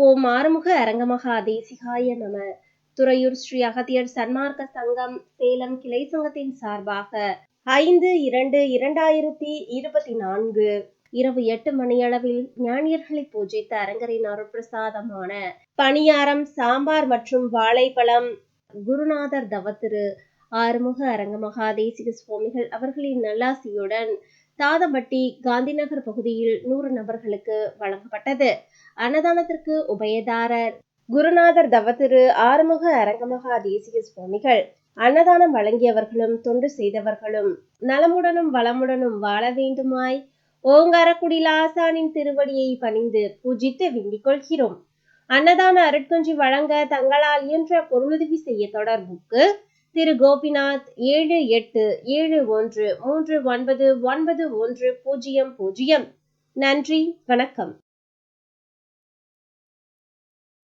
ஓம் ஆறுமுக அரங்கமகா தேசிகாய நம. துறையூர் ஸ்ரீ அகத்தியர் சன்மார்க்க சங்கம் சேலம் கிளை சங்கத்தின் சார்பாக ஐந்து இரண்டு இரண்டாயிரத்தி இருபத்தி நான்கு இரவு எட்டு மணியளவில் ஞானியர்களை பூஜித்த அரங்கரின் அருட்பிரசாதமான பணியாரம் சாம்பார் மற்றும் வாழைப்பழம் குருநாதர் தவத்திரு ஆறுமுக அரங்கமகா தேசிக சுவாமிகள் அவர்களின் நல்லாசியுடன் தாதம்பட்டி காந்திநகர் பகுதியில் நூறு நபர்களுக்கு வழங்கப்பட்டது. அன்னதானத்திற்கு உபயதாரர் குருநாதர் தவத்திரு ஆறுமுக அரங்கமகா தேசிய சுவாமிகள். அன்னதானம் வழங்கியவர்களும் தொண்டு செய்தவர்களும் நலமுடனும் வளமுடனும் வாழ வேண்டுமாய் ஓங்காரக்குடில் ஆசானின் திருவடியை பணிந்து பூஜித்து விண்டிக் கொள்கிறோம். அன்னதான அருட்கொஞ்சி வழங்க தங்களால் இயன்ற பொருளுதவி செய்ய தொடர்புக்கு திரு கோபிநாத் ஏழு எட்டு ஏழு ஒன்று மூன்று ஒன்பது ஒன்பது ஒன்று பூஜ்ஜியம் பூஜ்ஜியம். நன்றி வணக்கம்.